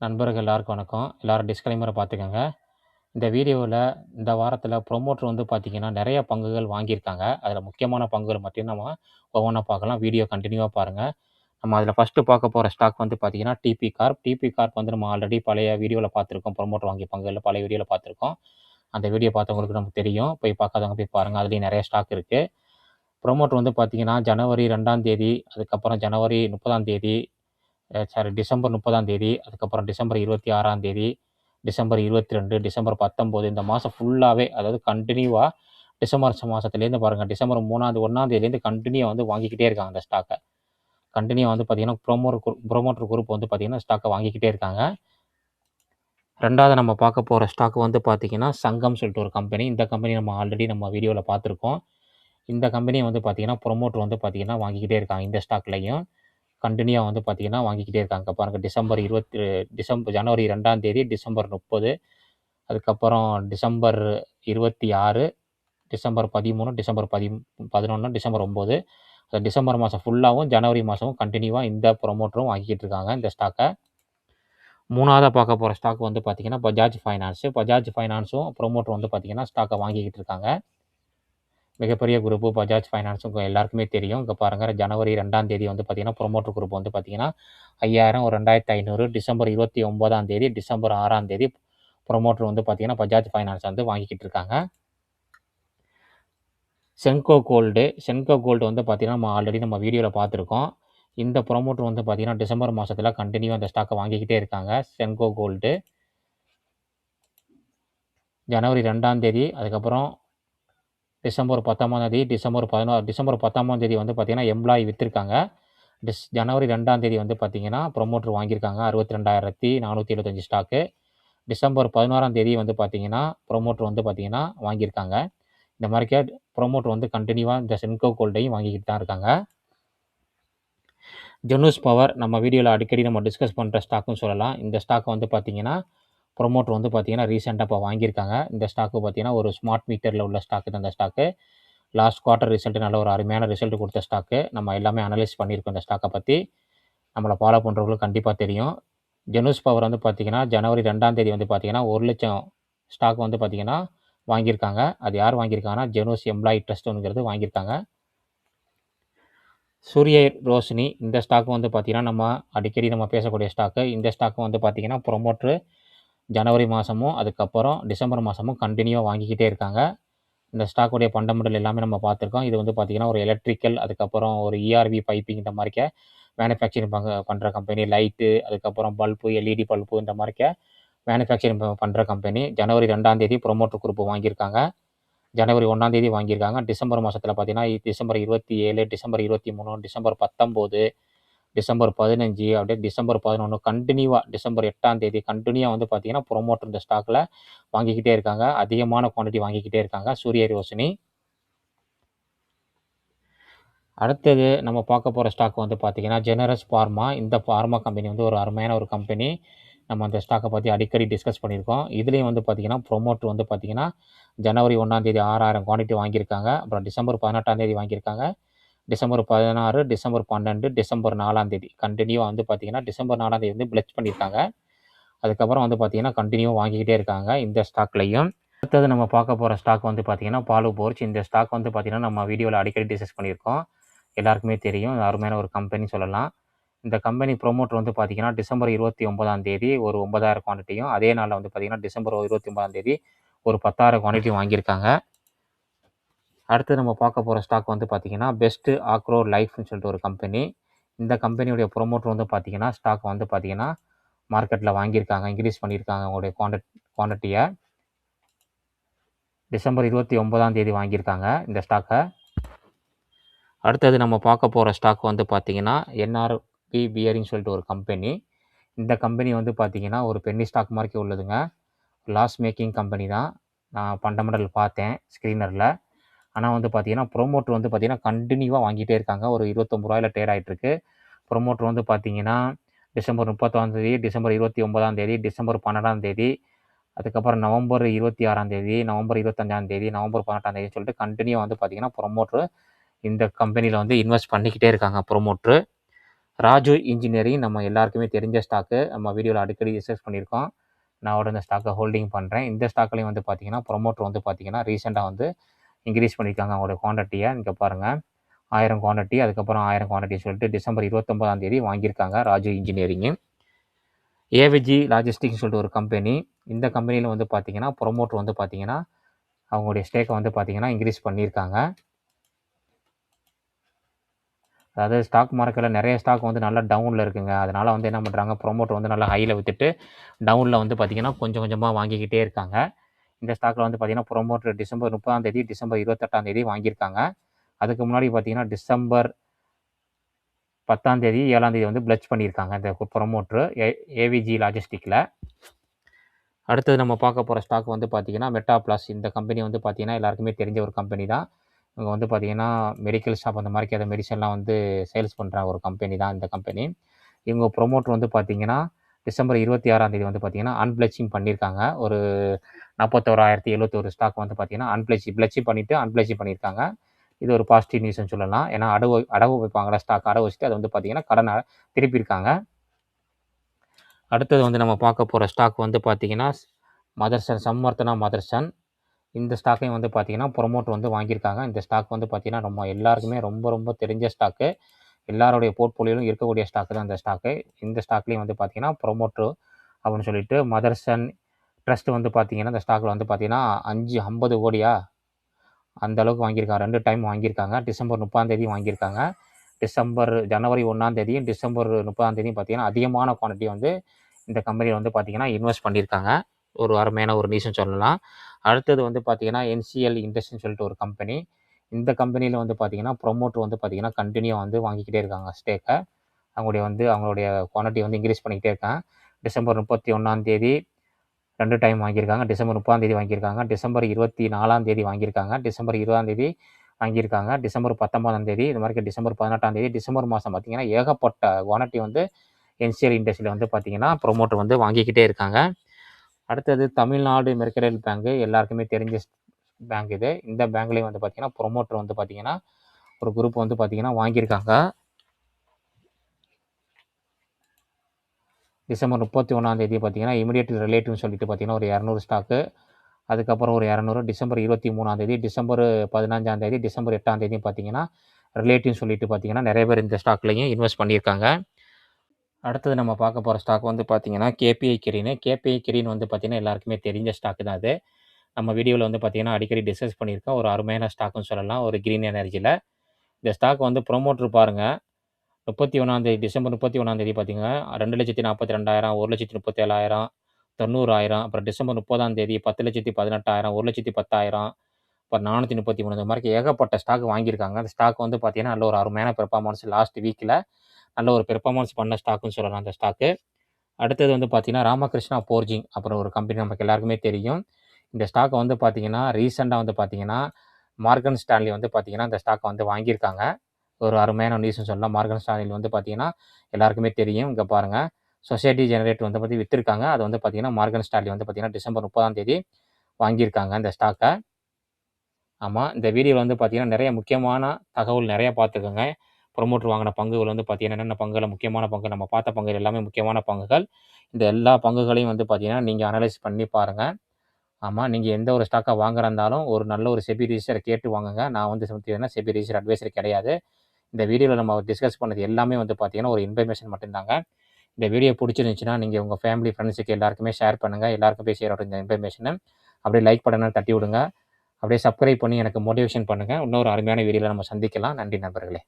நண்பர்கள் எல்லாருக்கும் வணக்கம். எல்லாரும் டிஸ்கிளைமரை பார்த்துக்கோங்க இந்த வீடியோவில் இந்த வாரத்தில் ப்ரொமோட்டர் வந்து பார்த்தீங்கன்னா, நிறைய பங்குகள் வாங்கியிருக்காங்க. அதில் முக்கியமான பங்குகள் மட்டும் நம்ம ஒவ்வொன்றா பார்க்கலாம். வீடியோ கண்டினியூவாக பாருங்கள் நம்ம அதில் ஃபஸ்ட்டு பார்க்க போகிற ஸ்டாக் வந்து பார்த்தீங்கன்னா, டிபி கார்ப். டிபி கார்ப் வந்து நம்ம ஆல்ரெடி பழைய வீடியோவில் பார்த்துருக்கோம். ப்ரொமோட்டர் வாங்கிய பங்குகளில் பழைய வீடியோவில் பார்த்துருக்கோம். அந்த வீடியோ பார்த்தவங்களுக்கு நமக்கு தெரியும். போய் பார்க்காதவங்க போய் பாருங்கள் அதிலேயும் நிறைய ஸ்டாக் இருக்குது ப்ரொமோட்டர் வந்து பார்த்திங்கன்னா ஜனவரி ரெண்டாம் தேதி, அதுக்கப்புறம் ஜனவரி 30ஆம் தேதி, சாரி டிசம்பர் 30ஆம் தேதி, அதுக்கப்புறம் டிசம்பர் 26ஆம் தேதி, டிசம்பர் 22, டிசம்பர் 19 இந்த மாதம் ஃபுல்லாகவே அதாவது கண்டினியூவாக டிசம்பர் மாதத்துலேருந்து பாருங்கள் டிசம்பர் 3ஆம் 1ஆம் தேதியிலேருந்து கன்டினியூவா வந்து வாங்கிக்கிட்டே இருக்காங்க அந்த ஸ்டாக்கை கண்டினியூவாக வந்து பார்த்தீங்கன்னா, ப்ரோமோர் குரூப் ப்ரோமோட்டர் குரூப் வந்து பார்த்தீங்கன்னா, ஸ்டாக்கை வாங்கிக்கிட்டே இருக்காங்க. ரெண்டாவது நம்ம பார்க்க போகிற ஸ்டாக் வந்து பார்த்தீங்கன்னா, சங்கம் சொல்லிட்டு ஒரு கம்பெனி. இந்த கம்பெனி நம்ம ஆல்ரெடி நம்ம வீடியோவில் பார்த்துருக்கோம். இந்த கம்பெனி வந்து பார்த்தீங்கன்னா, ப்ரொமோட்டர் வந்து பார்த்தீங்கன்னா, வாங்கிக்கிட்டே இருக்காங்க. இந்த ஸ்டாக்லயும் கண்டினியூவாக வந்து பார்த்தீங்கன்னா, வாங்கிக்கிட்டே இருக்காங்க. பாருங்கள் பாருங்க டிசம்பர் 20 டிசம்பர் ஜனவரி ரெண்டாம் தேதி, டிசம்பர் 30, அதுக்கப்புறம் டிசம்பர் 26, டிசம்பர் 13, டிசம்பர் பதி 11, டிசம்பர் ஒம்பது அந்த டிசம்பர் மாதம் ஃபுல்லாகவும் ஜனவரி மாதமும் கண்டினியூவாக இந்த ப்ரொமோட்டரும் வாங்கிக்கிட்டு இருக்காங்க இந்த ஸ்டாக்கை மூணாவதாக பார்க்க போகிற ஸ்டாக் வந்து பார்த்திங்கன்னா பஜாஜ் ஃபைனான்ஸு பஜாஜ் ஃபைனான்ஸும் ப்ரொமோட்டர் வந்து பார்த்திங்கன்னா ஸ்டாக்கை வாங்கிக்கிட்டு இருக்காங்க. மிகப்பெரிய குரூப்பு பஜாஜ் ஃபைனான்ஸ் எல்லாருக்குமே தெரியும். இங்கே பாருங்க ஜனவரி ரெண்டாம் தேதி வந்து பார்த்தீங்கன்னா, ப்ரொமோட்டர் குரூப் வந்து பார்த்தீங்கன்னா, 5000 ஒரு 2500 டிசம்பர் 29ஆம் தேதி, டிசம்பர் ஆறாம் தேதி ப்ரொமோட்டர் வந்து பார்த்தீங்கன்னா, பஜாஜ் ஃபைனான்ஸ் வந்து வாங்கிக்கிட்டு இருக்காங்க. சென்கோ கோல்டு. சென்கோ கோல்டு வந்து பார்த்திங்கன்னா நம்ம ஆல்ரெடி நம்ம வீடியோவில் பார்த்துருக்கோம். இந்த ப்ரொமோட்டர் வந்து பார்த்திங்கன்னா டிசம்பர் மாதத்தில் கண்டினியூ அந்த ஸ்டாக்கை வாங்கிக்கிட்டே இருக்காங்க. சென்கோ கோல்டு. ஜனவரி ரெண்டாம் தேதி, அதுக்கப்புறம் டிசம்பர் 19ஆம் தேதி, டிசம்பர் 16 டிசம்பர் 10ஆம் தேதி வந்து பார்த்திங்கன்னா எம்ப்ளாயி விற்றுருக்காங்க டிஸ் ஜனவரி ரெண்டாம் தேதி வந்து பார்த்தீங்கன்னா, ப்ரொமோட்டர் வாங்கியிருக்காங்க. 62,475 ஸ்டாக்கு. டிசம்பர் 11ஆம் தேதி வந்து பார்த்தீங்கன்னா, ப்ரொமோட்டர் வந்து பார்த்திங்கன்னா வாங்கியிருக்காங்க. இந்த மாதிரிக்கே ப்ரொமோட்டர் வந்து கண்டினியூவாக இந்த சென்கோ கோல்டையும் வாங்கிக்கிட்டு தான் இருக்காங்க. ஜெனூஸ் பவர் நம்ம வீடியோவில் அடிக்கடி நம்ம டிஸ்கஸ் பண்ணுற ஸ்டாக்குன்னு சொல்லலாம். இந்த ஸ்டாக் வந்து பார்த்தீங்கன்னா, ப்ரொமோட்டர் வந்து பார்த்தீங்கன்னா, ரீசெண்டாக இப்போ வாங்கியிருக்காங்க. இந்த ஸ்டாக்கு பார்த்தீங்கன்னா, ஒரு ஸ்மார்ட் மீட்டரில் உள்ள ஸ்டாக்கு தான் இந்த ஸ்டாக்கு. லாஸ்ட் குவார்ட்டர் ரிசல்ட்டு நல்ல ஒரு அருமையான ரிசல்ட் கொடுத்த ஸ்டாக்கு. நம்ம எல்லாமே அனலைஸ் பண்ணியிருக்கோம் இந்த ஸ்டாக்கை பற்றி நம்மளை ஃபாலோ பண்ணுறவங்களுக்கு கண்டிப்பாக தெரியும். ஜெனூஸ் பவர் வந்து பார்த்திங்கன்னா ஜனவரி ரெண்டாம் தேதி வந்து பார்த்தீங்கன்னா, 1,00,000 ஸ்டாக் வந்து பார்த்தீங்கன்னா, வாங்கியிருக்காங்க. அது யார் வாங்கியிருக்காங்கன்னா, ஜெனூஸ் எம்ப்ளாயி ட்ரஸ்ட்டுங்கிறது வாங்கியிருக்காங்க. சூரிய ரோஷினி இந்த ஸ்டாக்கு வந்து பார்த்திங்கன்னா நம்ம அடிக்கடி நம்ம பேசக்கூடிய ஸ்டாக்கு. இந்த ஸ்டாக்கு வந்து பார்த்தீங்கன்னா, ப்ரொமோட்ரு ஜனவரி மாதமும் அதுக்கப்புறம் டிசம்பர் மாதமும் கண்டினியூவாக வாங்கிக்கிட்டே இருக்காங்க. இந்த ஸ்டாக்குடைய ஃபண்டமெண்டல் எல்லாமே நம்ம பார்த்துருக்கோம். இது வந்து பார்த்தீங்கன்னா, ஒரு எலக்ட்ரிக்கல், அதுக்கப்புறம் ஒரு இஆர்வி பைப்பிங் இந்த மாதிரிக்க மேனுஃபேக்சரிங் பங்கு பண்ணுற கம்பெனி. லைட்டு, அதுக்கப்புறம் பல்பு, எல்இடி பல்பு இந்த மாதிரிக்க மேனுஃபேக்சரிங் பண்ணுற கம்பெனி. ஜனவரி 2ஆம் தேதி ப்ரமோட்டர் குரூப் வாங்கியிருக்காங்க. ஜனவரி 1ஆம் தேதி வாங்கியிருக்காங்க. டிசம்பர் மாதத்தில் பார்த்தீங்கன்னா, டிசம்பர் 27, டிசம்பர் 23, டிசம்பர் 19, டிசம்பர் 15 அப்படியே டிசம்பர் பதினொன்று கண்டினியூவாக டிசம்பர் எட்டாம் தேதி கண்டினியூவாக வந்து பார்த்தீங்கன்னா, ப்ரொமோட்டர் இந்த ஸ்டாக்கில் வாங்கிக்கிட்டே இருக்காங்க. அதிகமான குவான்டிட்டி வாங்கிக்கிட்டே இருக்காங்க. சூரிய ரோஷினி. அடுத்தது நம்ம பார்க்க போகிற ஸ்டாக் வந்து பார்த்தீங்கன்னா, ஜெனரஸ் ஃபார்மா இந்த ஃபார்மா கம்பெனி வந்து ஒரு அருமையான ஒரு கம்பெனி. நம்ம அந்த ஸ்டாக்கை பற்றி அடிக்கடி டிஸ்கஸ் பண்ணியிருக்கோம். இதுலேயும் வந்து பார்த்தீங்கன்னா, ப்ரொமோட்டர் வந்து பார்த்தீங்கன்னா, ஜனவரி ஒன்றாந்தேதி ஆறாயிரம் குவான்டிட்டி வாங்கியிருக்காங்க. அப்புறம் டிசம்பர் 18ஆம் தேதி வாங்கியிருக்காங்க. டிசம்பர் 16, டிசம்பர் 12, டிசம்பர் நாலாம் தேதி கண்டினியூவாக வந்து பார்த்தீங்கன்னா, டிசம்பர் நாலாம் தேதி வந்து பிளச் பண்ணியிருக்காங்க. அதுக்கப்புறம் வந்து பார்த்தீங்கன்னா, கண்டினியூவாக வாங்கிக்கிட்டே இருக்காங்க இந்த ஸ்டாக்லையும் அடுத்தது நம்ம பார்க்க போகிற ஸ்டாக் வந்து பார்த்தீங்கன்னா, பாலு போர்ச் இந்த ஸ்டாக் வந்து பார்த்தீங்கன்னா, நம்ம வீடியோவில் அடிக்கடி டிஸ்கஸ் பண்ணியிருக்கோம். எல்லாருக்குமே தெரியும். அருமையான ஒரு கம்பெனின்னு சொல்லலாம். இந்த கம்பெனி ப்ரொமோட்டர் வந்து பார்த்தீங்கன்னா, டிசம்பர் 29ஆம் தேதி ஒரு 9000 குவான்டிட்டியும், அதே நாளில் வந்து பார்த்தீங்கன்னா, டிசம்பர் 29ஆம் தேதி ஒரு 10,000 குவான்டிட்டி வாங்கியிருக்காங்க. அடுத்து நம்ம பார்க்க போகிற ஸ்டாக் வந்து பார்த்தீங்கன்னா, பெஸ்ட்டு ஆக்ரோ லைஃப்னு சொல்லிட்டு ஒரு கம்பெனி. இந்த கம்பெனியுடைய ப்ரொமோட்டர் வந்து பார்த்திங்கன்னா ஸ்டாக் வந்து பார்த்திங்கன்னா மார்க்கெட்டில் வாங்கியிருக்காங்க. இன்க்ரீஸ் பண்ணியிருக்காங்க அவங்களுடைய குவான்டிட் குவான்டிட்டியை டிசம்பர் 29ஆம் தேதி வாங்கியிருக்காங்க இந்த ஸ்டாக்கை அடுத்தது நம்ம பார்க்க போகிற ஸ்டாக் வந்து பார்த்திங்கன்னா என்ஆர்பி பியரிங்ன்னு சொல்லிட்டு ஒரு கம்பெனி. இந்த கம்பெனி வந்து பார்த்தீங்கன்னா, ஒரு பென்னி ஸ்டாக் மாரிக்க உள்ளதுங்க. லாஸ் மேக்கிங் கம்பெனி தான். நான் ஃபண்டமெண்டல் பார்த்தேன் ஸ்க்ரீனரில் ஆனால் வந்து பார்த்தீங்கன்னா, ப்ரொமோட்டர் வந்து பார்த்தீங்கன்னா, கண்டினியூவாக வாங்கிட்டே இருக்காங்க. ஒரு இருபத்தொம்பது ரூபாயில் ட்ரேட் ஆயிட்டு ப்ரொமோட்டர் வந்து பார்த்தீங்கன்னா, டிசம்பர் 30ஆம் தேதி, டிசம்பர் 29ஆம் தேதி, டிசம்பர் 12ஆம் தேதி, அதுக்கப்புறம் நவம்பர் 26ஆம் தேதி, நவம்பர் 25ஆம் தேதி, நவம்பர் 18ஆம் தேதி சொல்லிட்டு கண்டினியூ வந்து பார்த்திங்கன்னா ப்ரொமோட்ரு இந்த கம்பெனியில் வந்து இன்வெஸ்ட் பண்ணிக்கிட்டே இருக்காங்க ப்ரொமோட்ரு ராஜு இன்ஜினியரிங் நம்ம எல்லாருக்குமே தெரிஞ்ச ஸ்டாக்கு நம்ம வீடியோவில் அடிக்கடி டிஸ்கஸ் பண்ணியிருக்கோம். நான் அவரோட இந்த ஸ்டாக்கை ஹோல்டிங் பண்ணுறேன் இந்த ஸ்டாக்லேயும் வந்து பார்த்தீங்கன்னா ப்ரொமோட்டர் வந்து பார்த்தீங்கன்னா ரீசெண்டாக வந்து இன்க்ரீஸ் பண்ணியிருக்காங்க அவங்களோட குவான்டிட்டியை இங்கே பாருங்கள் ஆயிரம் குவான்டிட்டி அதுக்கப்புறம் ஆயிரம் குவான்டிட்டி சொல்லிட்டு டிசம்பர் இருபத்தொம்பதாம் தேதி வாங்கியிருக்காங்க ராஜு இன்ஜினியரிங்கு ஏவிஜி லாஜிஸ்டிக்ஸ் சொல்லிட்டு ஒரு கம்பெனி இந்த கம்பெனியில் வந்து பார்த்தீங்கன்னா ப்ரொமோட்டர் வந்து பார்த்தீங்கன்னா அவங்களுடைய ஸ்டேக்கை வந்து பார்த்தீங்கன்னா இன்க்ரீஸ் பண்ணியிருக்காங்க. அதாவது ஸ்டாக் மார்க்கெட்டில் நிறைய ஸ்டாக் வந்து நல்லா டவுனில் இருக்குங்க. அதனால் வந்து என்ன பண்ணுறாங்க ப்ரொமோட்டர் வந்து நல்லா ஹையில் விற்றுட்டு டவுனில் வந்து பார்த்திங்கன்னா கொஞ்சம் கொஞ்சமாக வாங்கிக்கிட்டே இருக்காங்க. இந்த ஸ்டாக்கில் வந்து பார்த்திங்கன்னா ப்ரொமோட் டிசம்பர் முப்பதாம் தேதி டிசம்பர் இருபத்தெட்டாம் தேதி வாங்கியிருக்காங்க. அதுக்கு முன்னாடி பார்த்திங்கன்னா டிசம்பர் பத்தாம் தேதி ஏழாம் தேதி வந்து பிளச் பண்ணியிருக்காங்க. இந்த ப்ரொமோட்ரு ஏ ஏவிஜி லாஜிஸ்டிக்கில் அடுத்தது நம்ம பார்க்க போகிற ஸ்டாக் வந்து பார்த்திங்கன்னா மெட்டா ப்ளஸ் இந்த கம்பெனி வந்து பார்த்திங்கன்னா எல்லாருக்குமே தெரிஞ்ச ஒரு கம்பெனி தான். இவங்க வந்து பார்த்திங்கன்னா மெடிக்கல் ஷாப் அந்த மாதிரி அந்த மெடிசன்லாம் வந்து சேல்ஸ் பண்ணுற ஒரு கம்பெனி தான் இந்த கம்பெனி இவங்க ப்ரொமோட்டர் வந்து பார்த்திங்கன்னா டிசம்பர் இருபத்தி ஆறாம் தேதி வந்து பார்த்திங்கன்னா அன்பிளச்சிங் பண்ணியிருக்காங்க. ஒரு நாற்பத்தோராயிரத்தி எழுபத்தோரு ஸ்டாக் வந்து பார்த்தீங்கன்னா அன்பிளச்சி பிளச்சி பண்ணிவிட்டு அன்பிளச்சி பண்ணியிருக்காங்க இது ஒரு பாசிட்டிவ் நியூஸ்னு சொல்லலாம். ஏன்னா அடவு அடவு வைப்பாங்களா ஸ்டாக் அடவு வச்சுட்டு அது வந்து பார்த்திங்கன்னா கடனை திருப்பியிருக்காங்க. அடுத்தது வந்து நம்ம பார்க்க போகிற ஸ்டாக் வந்து பார்த்திங்கன்னா மதர்சன் சம்மர்த்தனா மதர்சன். இந்த ஸ்டாக்கையும் வந்து பார்த்திங்கன்னா ப்ரொமோட் வந்து வாங்கியிருக்காங்க. இந்த ஸ்டாக் வந்து பார்த்திங்கன்னா ரொம்ப எல்லாருக்குமே ரொம்ப ரொம்ப தெரிஞ்ச ஸ்டாக்கு எல்லாருடைய போர்ட்ஃபோலியோலும் இருக்கக்கூடிய ஸ்டாக்கு தான் இந்த ஸ்டாக்கு இந்த ஸ்டாக்லேயும் வந்து பார்த்திங்கன்னா ப்ரொமோட்ரு அப்படின்னு சொல்லிட்டு மதர்சன் ட்ரஸ்ட்டு வந்து பார்த்திங்கன்னா இந்த ஸ்டாக்கில் வந்து பார்த்திங்கன்னா அஞ்சு ஐம்பது கோடியா? அந்த அளவுக்கு வாங்கியிருக்காங்க. ரெண்டு டைம் வாங்கியிருக்காங்க. டிசம்பர் முப்பதாம் தேதி வாங்கியிருக்காங்க. டிசம்பர் ஜனவரி ஒன்றாம் தேதியும் டிசம்பர் முப்பதாம் தேதியும் பார்த்திங்கன்னா அதிகமான குவான்டிட்டி வந்து இந்த கம்பெனியில் வந்து பார்த்திங்கன்னா இன்வெஸ்ட் பண்ணியிருக்காங்க. ஒரு அருமையான ஒரு நியூஸ்னு சொல்லலாம். அடுத்தது வந்து பார்த்திங்கன்னா என்சிஎல் இண்டஸ்ட்ரின்னு சொல்லிட்டு ஒரு கம்பெனி இந்த கம்பெனியில் வந்து பார்த்திங்கன்னா ப்ரொமோட்டர் வந்து பார்த்திங்கன்னா கண்டினியூ வந்து வாங்கிக்கிட்டே இருக்காங்க ஸ்டேக்கை அவங்களுடைய வந்து அவங்களுடைய குவான்டிட்டி வந்து இன்க்ரீஸ் பண்ணிக்கிட்டே இருக்காங்க. டிசம்பர் முப்பத்தி ஒன்றாம் தேதி ரெண்டு டைம் வாங்கியிருக்காங்க. டிசம்பர் முப்பதாம் தேதி வாங்கியிருக்காங்க. டிசம்பர் இருபத்தி நாலாம் தேதி வாங்கியிருக்காங்க. டிசம்பர் இருபதாம் தேதி வாங்கியிருக்காங்க. டிசம்பர் பத்தொன்பதாம் தேதி இது மாதிரி டிசம்பர் பதினெட்டாம் தேதி டிசம்பர் மாதம் பார்த்திங்கன்னா ஏகப்பட்ட குவான்டிட்டி வந்து என்சிஎல் இண்டஸ்ட்ரியில் வந்து பார்த்திங்கன்னா ப்ரொமோட்டர் வந்து வாங்கிக்கிட்டே இருக்காங்க. அடுத்தது தமிழ்நாடு மெர்கடைல் பேங்க்கு எல்லாருக்குமே தெரிஞ்ச பேங்க் இது. இந்த பேங்க்லேயும் வந்து பார்த்திங்கன்னா ப்ரொமோட்டர் வந்து பார்த்திங்கன்னா ஒரு குரூப் வந்து பார்த்திங்கன்னா வாங்கியிருக்காங்க. டிசம்பர் முப்பத்தி ஒன்றாந்தேதி பார்த்திங்கன்னா இமீடியட் ரிலேட்டிவ்னு சொல்லிட்டு பார்த்திங்கன்னா ஒரு இரநூறு ஸ்டாக்கு அதுக்கப்புறம் ஒரு இரநூறு டிசம்பர் இருபத்தி மூணாந்தேதி டிசம்பர் பதினஞ்சாந்தேதி டிசம்பர் எட்டாந்தேதி பார்த்திங்கன்னா ரிலேட்டிவ்னு சொல்லிட்டு பார்த்திங்கன்னா நிறைய பேர் இந்த ஸ்டாக்லேயும் இன்வெஸ்ட் பண்ணியிருக்காங்க. அடுத்தது நம்ம பார்க்க போகிற ஸ்டாக் வந்து பார்த்திங்கன்னா கேபிஐ கிரீனு கேபிஐ கிரீன் வந்து பார்த்திங்கன்னா எல்லாருக்குமே தெரிஞ்ச ஸ்டாக்கு தான் அது. நம்ம வீடியோவில் வந்து பார்த்திங்கன்னா அடிக்கடி டிஸ்கஸ் பண்ணியிருக்கோம். ஒரு அருமையான ஸ்டாக்குன்னு சொல்லலாம். ஒரு க்ரீன் எனர்ஜியில் இந்த ஸ்டாக் வந்து ப்ரொமோட்ரு பாருங்கள் முப்பத்தி ஒன்றாந்தேதி டிசம்பர் முப்பத்தி ஒன்றாந்தேதி பார்த்திங்கன்னா ரெண்டு லட்சத்தி நாற்பத்தி ரெண்டாயிரம் ஒரு லட்சத்தி முப்பத்தேழாயிரம் தொண்ணூறாயிரம் அப்புறம் டிசம்பர் முப்பதாம் தேதி பத்து லட்சத்தி பதினெட்டாயிரம் ஒரு லட்சத்தி பத்தாயிரம் அப்புறம் நானூற்றி முப்பத்தி மூணு. இந்த மாதிரி ஏகப்பட்ட ஸ்டாக் வாங்கியிருக்காங்க. அந்த ஸ்டாக் வந்து பார்த்திங்கன்னா நல்ல ஒரு அருமையான பெர்ஃபார்மன்ஸ் லாஸ்ட் வீக்கில் நல்ல ஒரு பெர்ஃபார்மன்ஸ் பண்ண ஸ்டாக்குன்னு சொல்லலாம் அந்த ஸ்டாக்கு அடுத்தது வந்து பார்த்திங்கன்னா ராமகிருஷ்ணா போர்ஜிங் அப்புறம் ஒரு கம்பெனி நமக்கு எல்லாருக்குமே தெரியும். இந்த ஸ்டாக்கை வந்து பார்த்திங்கன்னா ரீசெண்டாக வந்து பார்த்திங்கன்னா மார்கன் ஸ்டான்லி வந்து பார்த்திங்கன்னா இந்த ஸ்டாக்கை வந்து வாங்கியிருக்காங்க. ஒரு அருமையான நியூஸ்னு சொல்லலாம். மார்கன் ஸ்டாலின் வந்து பார்த்திங்கன்னா எல்லாருக்குமே தெரியும். இங்கே பாருங்கள் சொசைட்டி ஜெனரேட் வந்து பற்றி விற்றுருக்காங்க அது வந்து பார்த்திங்கன்னா மார்கன் ஸ்டாலின் வந்து பார்த்திங்கன்னா டிசம்பர் முப்பதாம் தேதி வாங்கியிருக்காங்க இந்த ஸ்டாக்கை ஆமாம் இந்த வீடியோவில் வந்து பார்த்தீங்கன்னா நிறைய முக்கியமான தகவல் நிறையா பார்த்துக்கோங்க ப்ரொமோட்டர் வாங்கின பங்குகள் வந்து பார்த்தீங்கன்னா என்னென்ன பங்குகள் முக்கியமான பங்கு நம்ம பார்த்த பங்குகள் எல்லாமே முக்கியமான பங்குகள். இந்த எல்லா பங்குகளையும் வந்து பார்த்தீங்கன்னா நீங்கள் அனலைஸ் பண்ணி பாருங்கள் ஆமாம் நீங்கள் எந்த ஒரு ஸ்டாக்காக வாங்குறதாலும் ஒரு நல்ல ஒரு செபி ரிஜிஸ்டரை கேட்டு வாங்குங்க. நான் வந்து பார்த்தீங்கன்னா செபி ரிஜிஸ்டர் அட்வைசர் கிடையாது. இந்த வீடியோவில் நம்ம டிஸ்கஸ் பண்ணது எல்லாமே வந்து பார்த்திங்கன்னா ஒரு இன்ஃபர்மேஷன் மட்டும்தாங்க. இந்த வீடியோ பிடிச்சிருந்துச்சின்னா நீங்கள் உங்கள் ஃபேமிலி ஃப்ரெண்ட்ஸுக்கு எல்லாருக்குமே ஷேர் பண்ணுங்கள் எல்லாருக்கும் போய் சேரோட இந்த இன்ஃபர்மேஷனை அப்படியே லைக் பட்டனை தட்டி விடுங்க. அப்படியே சப்ஸ்கிரைப் பண்ணி எனக்கு மோட்டிவேஷன் பண்ணுங்கள் இன்னொரு அருமையான வீடியோவில் நம்ம சந்திக்கலாம். நன்றி நண்பர்களே.